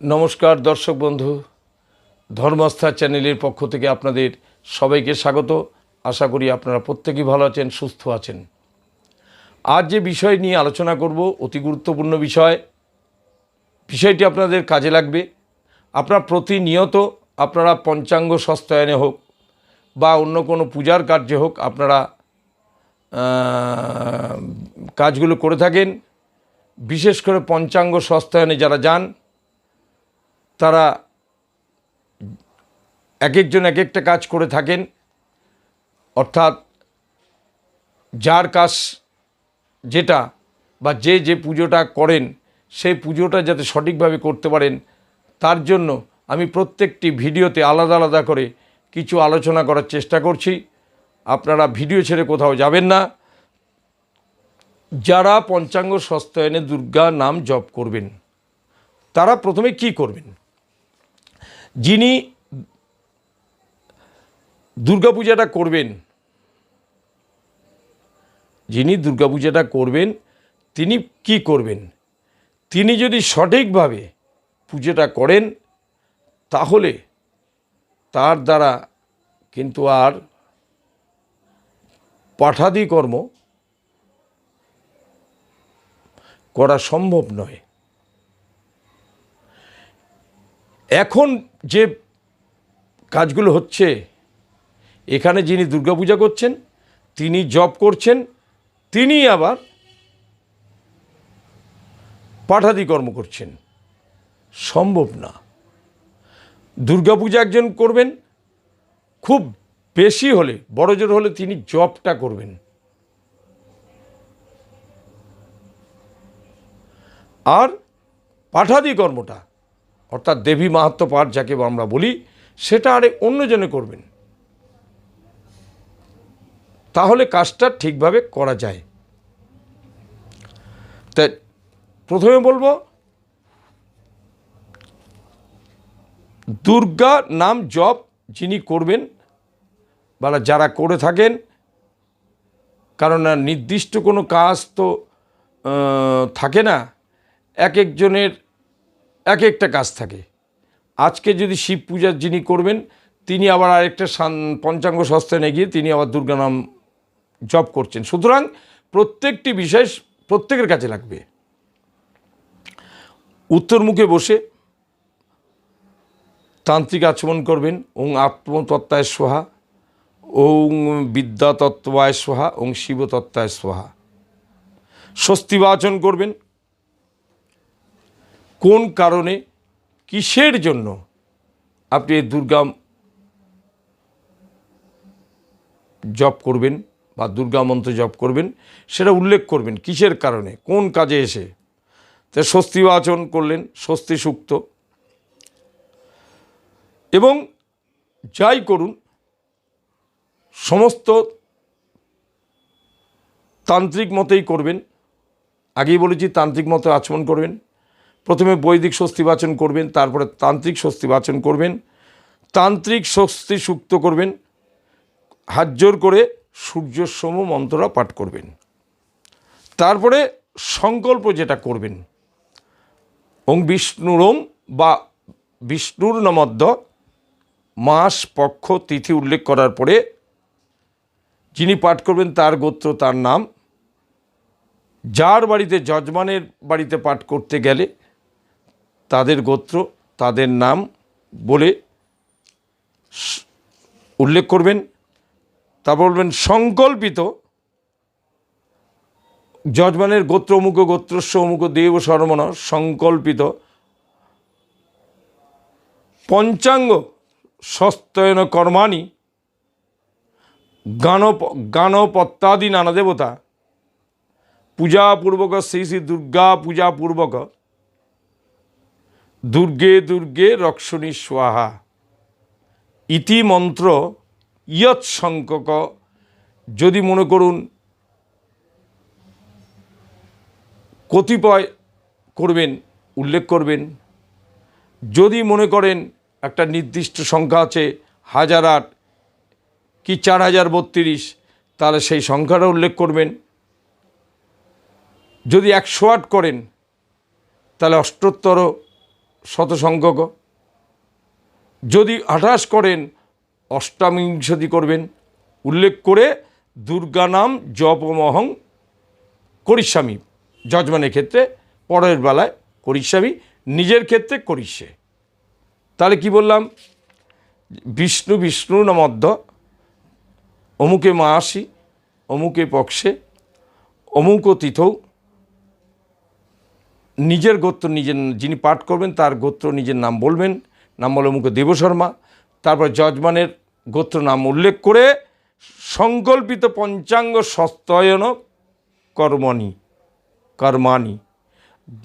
নমস্কার, দর্শক বন্ধু। ধর্মস্থা চ্যানেলের পক্ষ থেকে আপনাদের সবাইকে স্বাগত। আশা করি আপনারা প্রত্যেকেই ভালো আছেন, সুস্থ আছেন। আজ যে বিষয় নিয়ে আলোচনা করব, অতি গুরুত্বপূর্ণ বিষয়। বিষয়টি আপনাদের কাজে লাগবে। আপনার প্রতিনিয়ত আপনারা পঞ্চাঙ্গ সস্তায়নে হোক বা অন্য কোনো পূজার কার্যে হোক আপনারা কাজগুলো করে থাকেন। বিশেষ করে পঞ্চাঙ্গ সস্তায়নে যারা যান তারা এক একজন এক একটা কাজ করে থাকেন। অর্থাৎ যার কাজ যেটা বা যে যে পুজোটা করেন, সেই পুজোটা যাতে সঠিকভাবে করতে পারেন, তার জন্য আমি প্রত্যেকটি ভিডিওতে আলাদা আলাদা করে কিছু আলোচনা করার চেষ্টা করছি। আপনারা ভিডিও ছেড়ে কোথাও যাবেন না। যারা পঞ্চাঙ্গ সস্তায়নে দুর্গা নাম জপ করবেন, তারা প্রথমে কি করবেন? যিনি দুর্গাপূজাটা করবেন, যিনি দুর্গাপূজাটা করবেন, তিনি কি করবেন? তিনি যদি সঠিকভাবে পুজোটা করেন, তাহলে তার দ্বারা কিন্তু আর পাঠাদি কর্ম করা সম্ভব নয়। এখন যে কাজগুলো হচ্ছে, এখানে যিনি দুর্গাপূজা করছেন, তিনি জব করছেন, তিনি আবার পাঠাদি কর্ম করছেন। সম্ভব না। দুর্গাপূজা একজন করবেন, খুব বেশি হলে, বড় জোর হলে তিনি জবটা করবেন। আর পাঠাদি কর্মটা অর্থাৎ দেবী মাহাত্ম পাঠ যাকে আমরা বলি, সেটা আরে অন্যজনে করবেন। তাহলে কাজটা ঠিকভাবে করা যায়। তাই প্রথমে বলব, দুর্গা নাম জপ যিনি করবেন, বা যারা করে থাকেন, কারণ নির্দিষ্ট কোনো কাজ তো থাকে না, এক একজনের এক একটা কাজ থাকে। আজকে যদি শিব পূজার যিনি করবেন, তিনি আবার আরেকটা পঞ্চাঙ্গ সস্তানে গিয়ে তিনি আবার দুর্গা নাম জপ করছেন। সুতরাং প্রত্যেকটি বিষয় প্রত্যেকের কাছে লাগবে। উত্তর মুখে বসে তান্ত্রিক আচমন করবেন, ওং আত্মতত্ত্বায় সোহা ওং বিদ্যাতত্ত্বায় সোহা ওং শিবতত্ত্বায় সোহা স্বস্তিবাচন করবেন কোন কারণে, কিসের জন্য আপনি দুর্গা জপ করবেন বা দুর্গা মন্ত্র জপ করবেন, সেটা উল্লেখ করবেন কিসের কারণে, কোন কাজে এসে? তা স্বস্তি বাচন করলেন, স্বস্তি সুক্ত। এবং যাই করুন, সমস্ত তান্ত্রিক মতেই করবেন। আগেই বলেছি, তান্ত্রিক মতে আচমন করবেন। প্রথমে বৈদিক স্বস্তি বাচন করবেন, তারপরে তান্ত্রিক স্বস্তি বাচন করবেন, তান্ত্রিক স্বস্তি সুক্ত করবেন, হাত জোর করে সূর্যসম মন্ত্ররা পাঠ করবেন। তারপরে সংকল্প যেটা করবেন, ওং বিষ্ণুরম বা বিষ্ণুর নমধ্য মাস পক্ষ তিথি উল্লেখ করার পরে যিনি পাঠ করবেন তার গোত্র, তার নাম, যার বাড়িতে, যজমানের বাড়িতে পাঠ করতে গেলে তাদের গোত্র, তাদের নাম বলে উল্লেখ করবেন। তারপর বলবেন, সংকল্পিত যজমানের গোত্র, অমুক গোত্রস্ব অমুক দেব সর্বণ সংকল্পিত পঞ্চাঙ্গ সস্তয়ন কর্মাণি গানপ গানপত্যাদি নানা দেবতা। পূজাপূর্বক শ্রী শ্রী দুর্গা পূজাপূর্বক দুর্গে দুর্গে রক্ষণী স্বাহা। ইতি মন্ত্র ইয়ৎ সংখ্যক যদি মনে করুন, কতিপয় করবেন, উল্লেখ করবেন। যদি মনে করেন একটা নির্দিষ্ট সংখ্যা আছে, হাজার আট, কি চার হাজার বত্রিশ, তাহলে সেই সংখ্যাটা উল্লেখ করবেন। যদি একশো আট করেন, তাহলে অষ্টোত্তর শতসংখ্যক যদি আঠাশ করেন অষ্টাবিংশতি করবেন। উল্লেখ করে দুর্গা নাম জপমহং করিস্বামী যজমানের ক্ষেত্রে পরের বেলায় করিস্বামী নিজের ক্ষেত্রে করিষ্যে তাহলে কি বললাম? বিষ্ণু বিষ্ণু নমধ্য অমুকে মাসি অমুকে পক্ষে অমুক তিথৌ নিজের গোত্র নিজের, যিনি পাঠ করবেন তার গোত্র নিজের নাম বলবেন। নাম বলে অমুক দেবশর্মা তারপর যজমানের গোত্র নাম উল্লেখ করে সংকল্পিত পঞ্চাঙ্গ সস্তয়ন কর্মণি, কর্মাণি।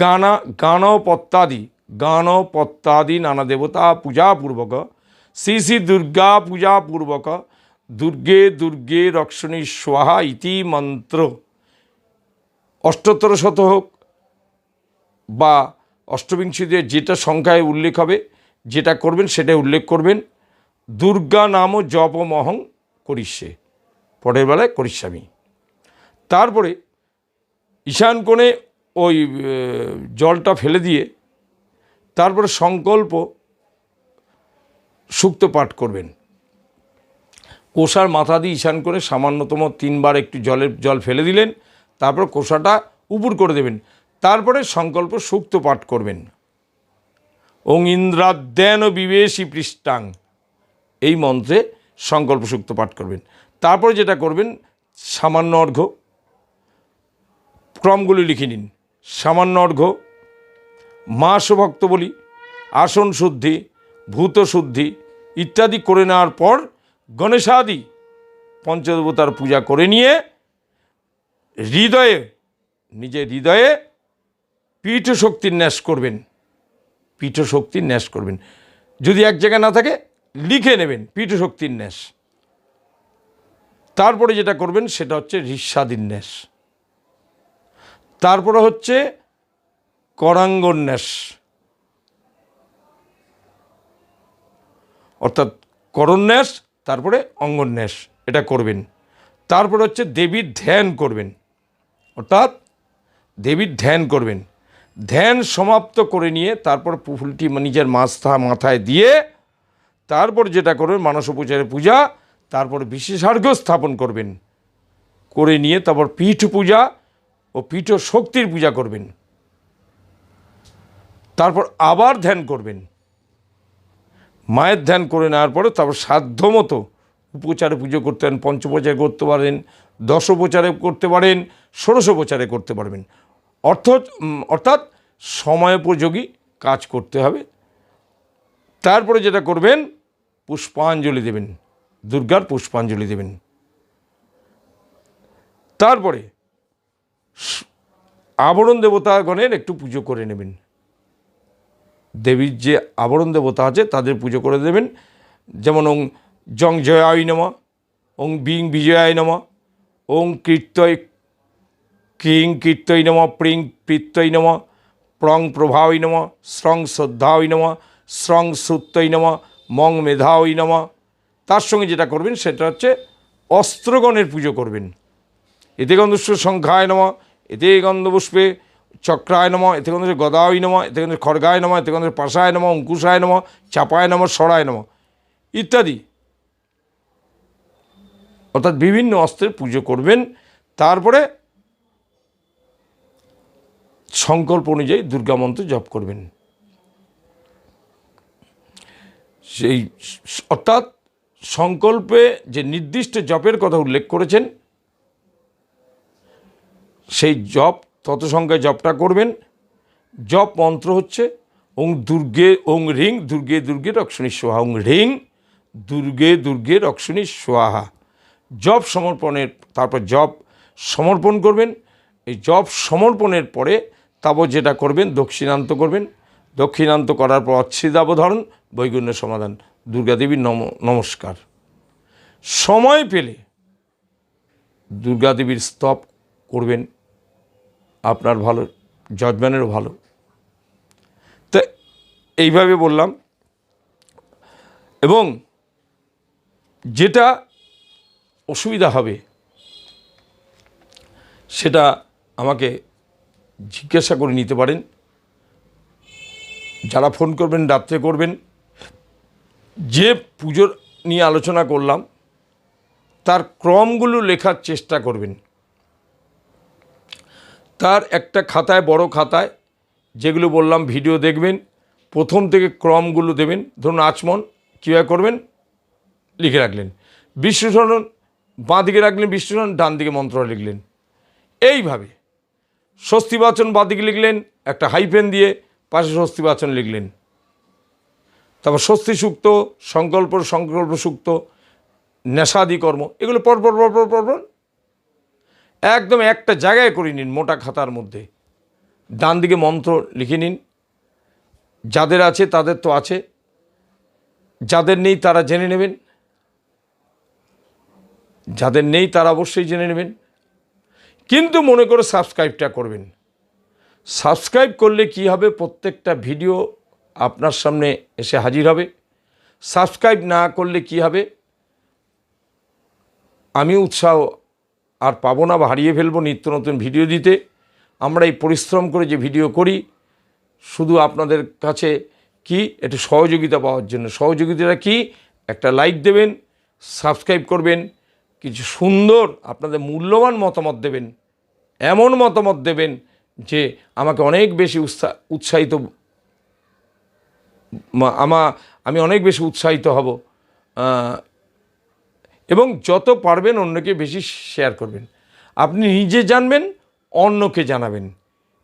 গানা গানপত্যাদি গানপত্যাদি নানা দেবতা পূজাপূর্বক শ্রী শ্রী দুর্গা পূজাপূর্বক দুর্গে দুর্গে রক্ষণী স্বাহা ইতি মন্ত্র। অষ্টোত্তর শত হোক বা অষ্টবিংশতিতে যেটা সংখ্যায় উল্লেখ হবে, যেটা করবেন সেটা উল্লেখ করবেন। দুর্গা নাম জপ মহং করিষ্যে। পরের বেলায় করিস্বামী তারপরে ঈশান কোণে ওই জলটা ফেলে দিয়ে তারপরে সংকল্প সুক্ত পাঠ করবেন। কোষার মাথা দিয়ে ঈশান করে সামান্যতম তিনবার একটু জলের জল ফেলে দিলেন, তারপর কোষাটা উপর করে দেবেন। তারপরে সংকল্প সুক্ত পাঠ করবেন। ওং ইন্দ্রাদ্যান বিবেশী পৃষ্ঠাং। এই মন্ত্রে সংকল্প সুক্ত পাঠ করবেন। তারপরে যেটা করবেন, সামান্য অর্ঘ্য ক্রমগুলি লিখে নিন। সামান্য অর্ঘ্য মাস ভক্ত বলি, আসন শুদ্ধি, ভূত শুদ্ধি ইত্যাদি করে নেওয়ার পর গণেশাদি পঞ্চদেবতার পূজা করে নিয়ে হৃদয়ে, নিজের হৃদয়ে পীঠ শক্তির ন্যাস করবেন। পীঠ শক্তির ন্যাস করবেন। যদি এক জায়গায় না থাকে, লিখে নেবেন পীঠ শক্তির ন্যাস। তারপরে যেটা করবেন, সেটা হচ্ছে ঋষাদির ন্যাস। তারপরে হচ্ছে করাঙ্গন্যাস অর্থাৎ করন্যাস তারপরে অঙ্গন্যাস এটা করবেন। তারপরে হচ্ছে দেবীর ধ্যান করবেন। অর্থাৎ দেবীর ধ্যান করবেন। ধ্যান সমাপ্ত করে নিয়ে তারপর ফুলটি নিজের মাথা মাথায় দিয়ে তারপর যেটা করবেন মানসোপচারে পূজা, তারপর বিশেষার্ঘ্য স্থাপন করবেন। করে নিয়ে তারপর পীঠ পূজা ও পীঠ শক্তির পূজা করবেন। তারপর আবার ধ্যান করবেন। মায়ের ধ্যান করে নেওয়ার পরে তারপর সাধ্য মতো উপচারে পুজো করতে পারেন, পঞ্চোপচারে করতে পারেন, দশোপচারে করতে পারেন, ষোড়শোপচারে করতে পারবেন। অর্থ অর্থাৎ সময়োপযোগী কাজ করতে হবে। তারপরে যেটা করবেন, পুষ্পাঞ্জলি দেবেন। দুর্গার পুষ্পাঞ্জলি দেবেন। তারপরে আবরণ দেবতাগণের একটু পুজো করে নেবেন। দেবীর যে আবরণ দেবতা আছে, তাদের পুজো করে দেবেন। যেমন ওং জং জয়ায় নম, ওং বিং বিজয়ায় নম, ওং কীর্তয় কিং কীর্তই নম প্রিং প্রীত্যয় নম প্রং প্রভাবই নম শ্রং শ্রদ্ধাই নম শ্রং সুত্তই নম মং মেধাই নম তার সঙ্গে যেটা করবেন, সেটা হচ্ছে অস্ত্রগণের পুজো করবেন। এতে গন্ধস্ব সংখ্যায় নম, এতে গন্ধপুষ্পে চক্রায় নম, এতে গন্ধ গদায় নম, এতে গন্ধ খড়গায় নম, এতে গন্ধ পাশায় নম, অঙ্কুশায় নম, চাপায় নম, সরায় নম ইত্যাদি। অর্থাৎ বিভিন্ন অস্ত্রের পুজো করবেন। তারপরে সংকল্প অনুযায়ী দুর্গা মন্ত্র জপ করবেন। সেই অর্থাৎ সংকল্পে যে নির্দিষ্ট জপের কথা উল্লেখ করেছেন, সেই জপ তত সংখ্যায় জপটা করবেন। জপ মন্ত্র হচ্ছে ওং দুর্গে ওং রিং দুর্গে দুর্গে রক্ষণী সোহা ওং রিং দুর্গে দুর্গে রক্ষণী সোহা জপ সমর্পণের, তারপর জপ সমর্পণ করবেন। এই জপ সমর্পণের পরে তারপর যেটা করবেন, দক্ষিণান্ত করবেন। দক্ষিণান্ত করার পর অচ্ছিদাবধারণ বৈগুণ্য সমাধান। দুর্গাদেবীর নম, নমস্কার। সময় পেলে দুর্গাদেবীর স্তব করবেন, আপনার ভালো জজম্যানেরও ভালো। তো এইভাবে বললাম। এবং যেটা অসুবিধা হবে, সেটা আমাকে জিজ্ঞাসা করে নিতে পারেন। যারা ফোন করবেন, রাত্রে করবেন। যে পুজোর নিয়ে আলোচনা করলাম, তার ক্রমগুলো লেখার চেষ্টা করবেন। তার একটা খাতায়, বড় খাতায়, যেগুলো বললাম, ভিডিও দেখবেন, প্রথম থেকে ক্রমগুলো দেবেন। ধরুন, আচমন, কীভাবে করবেন? লিখে রাখলেন। বিশ্লেষণ, বাঁ দিকে রাখলেন বিশ্লেষণ, ডান দিকে মন্ত্র লিখলেন। এইভাবে। স্বস্তিবাচন বাঁ দিকে লিখলেন, একটা হাইফেন দিয়ে পাশে স্বস্তিবাচন লিখলেন। তারপর স্বস্তি সুক্ত সংকল্প সংকল্প সুক্ত নেশাদি কর্ম এগুলো পরপর পর পর পর পর পর। একদম একটা জায়গায় করে নিন মোটা খাতার মধ্যে। ডান দিকে মন্ত্র লিখে নিন। যাদের আছে, তাদের তো আছে। যাদের নেই, তারা জেনে নেবেন। যাদের নেই, তারা অবশ্যই জেনে নেবেন। কিন্তু মনে করে সাবস্ক্রাইবটা করবেন। সাবস্ক্রাইব করলে কি হবে? প্রত্যেকটা ভিডিও আপনার সামনে এসে হাজির হবে। সাবস্ক্রাইব না করলে কি হবে? আমি উৎসাহ আর পাবো না বা হারিয়ে ফেলব নিত্য নতুন ভিডিও দিতে। আমরা এই পরিশ্রম করে যে ভিডিও করি, শুধু আপনাদের কাছে কি? একটু সহযোগিতা পাওয়ার জন্য। সহযোগিতাটা কি? একটা লাইক দেবেন, সাবস্ক্রাইব করবেন, কিছু সুন্দর আপনাদের মূল্যবান মতামত দেবেন। এমন মতামত দেবেন যে আমাকে অনেক বেশি উৎসাহ উৎসাহিত আমা, আমি অনেক বেশি উৎসাহিত হব এবং যত পারবেন অন্যকে বেশি শেয়ার করবেন। আপনি নিজে জানবেন, অন্যকে জানাবেন।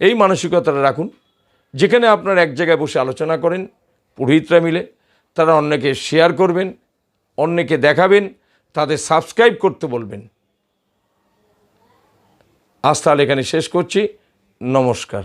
এই মানসিকতাটা রাখুন। যেখানে আপনার এক জায়গায় বসে আলোচনা করেন, পুরোহিতরা মিলে, তারা অন্যকে শেয়ার করবেন, অন্যকে দেখাবেন, তাদের সাবস্ক্রাইব করতে বলবেন। আজ তাহলে এখানে শেষ করছি। নমস্কার।